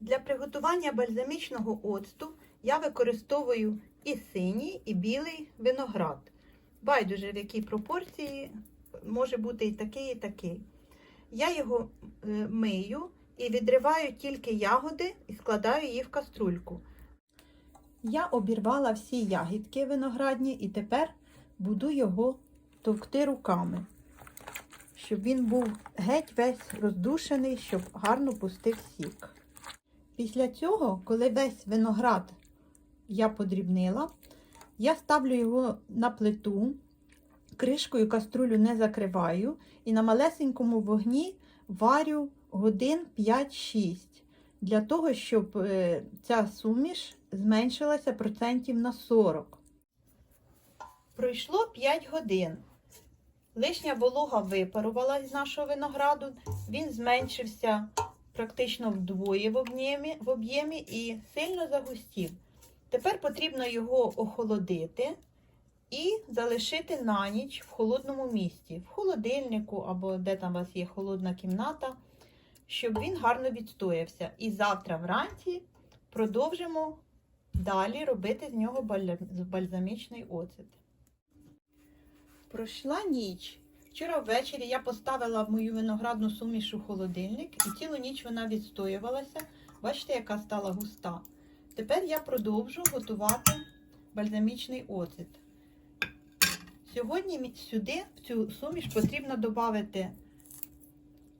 Для приготування бальзамічного оцту я використовую і синій, і білий виноград. Байдуже, в якій пропорції може бути і такий, і такий. Я його е, мию і відриваю тільки ягоди і складаю її в каструльку. Я обірвала всі ягідки виноградні і тепер буду його товкти руками, щоб він був геть весь роздушений, щоб гарно пустив сік. Після цього, коли весь виноград я подрібнила, я ставлю його на плиту, кришкою каструлю не закриваю і на малесенькому вогні варю годин 5-6 для того, щоб е, ця суміш зменшилася процентів на 40. Пройшло 5 годин. Лишня волога випарувала з нашого винограду, він зменшився практично вдвоє в об'ємі, і сильно загустів. Тепер потрібно його охолодити і залишити на ніч в холодному місці, в холодильнику або де там у вас є холодна кімната, щоб він гарно відстоявся. І завтра вранці продовжимо далі робити з нього бальзамічний оцет. Пройшла ніч. Вчора ввечері я поставила в мою виноградну суміш у холодильник і цілу ніч вона відстоювалася. Бачите, яка стала густа. Тепер я продовжу готувати бальзамічний оцет. Сьогодні сюди, в цю суміш, потрібно додати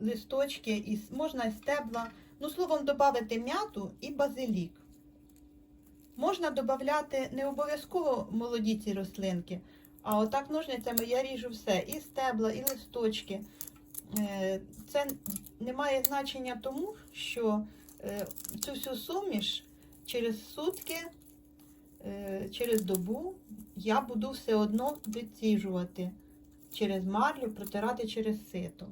листочки, із, можна і стебла, ну, словом, додати м'яту і базилік. Можна додати не обов'язково молоді ці рослинки, а отак ножницями я ріжу все, і стебла, і листочки. Е, Це не має значення тому, що е, цю всю суміш через сутки, е, через добу я буду все одно відсіжувати через марлю, протирати через сито.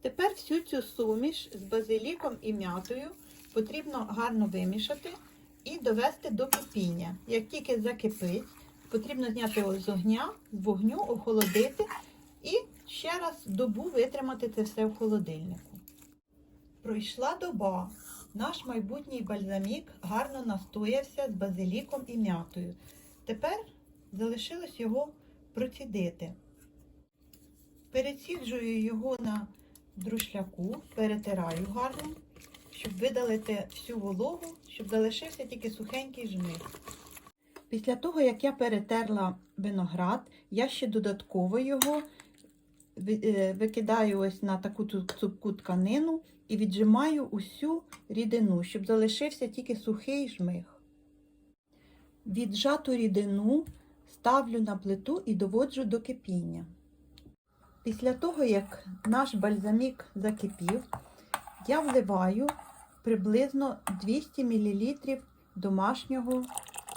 Тепер всю цю суміш з базиліком і м'ятою потрібно гарно вимішати і довести до кипіння. Як тільки закипить, потрібно зняти з огня, з вогню, охолодити і ще раз добу витримати це все в холодильнику. Пройшла доба. Наш майбутній бальзамік гарно настоявся з базиліком і м'ятою. Тепер залишилось його процідити. Переціджую його на друшляку, перетираю гарно, щоб видалити всю вологу, щоб залишився тільки сухенький жмих. Після того, як я перетерла виноград, я ще додатково його е, викидаю ось на таку цупку тканину і віджимаю усю рідину, щоб залишився тільки сухий жмих. Віджату рідину ставлю на плиту і доводжу до кипіння. Після того, як наш бальзамік закипів, я вливаю приблизно 200 мл домашнього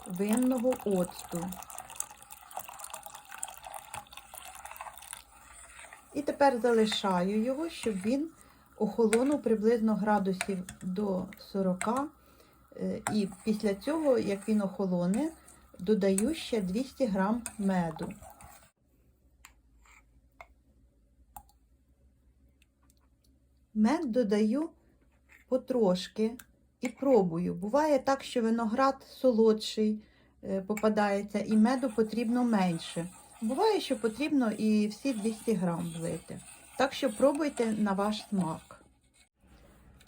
винного оцту. І тепер залишаю його, щоб він охолонув приблизно градусів до 40. Е, І після цього, як він охолоне, додаю ще 200 грам меду. Мед додаю потрошки і пробую. Буває так, що виноград солодший е, попадається, і меду потрібно менше. Буває, що потрібно і всі 200 грам влити. Так що пробуйте на ваш смак.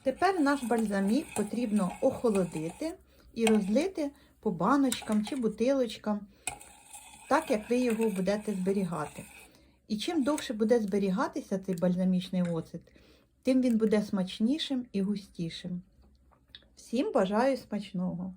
Тепер наш бальзамік потрібно охолодити і розлити по баночкам чи бутилочкам, так як ви його будете зберігати. І чим довше буде зберігатися цей бальзамічний оцет, тим він буде смачнішим і густішим. Всім бажаю смачного!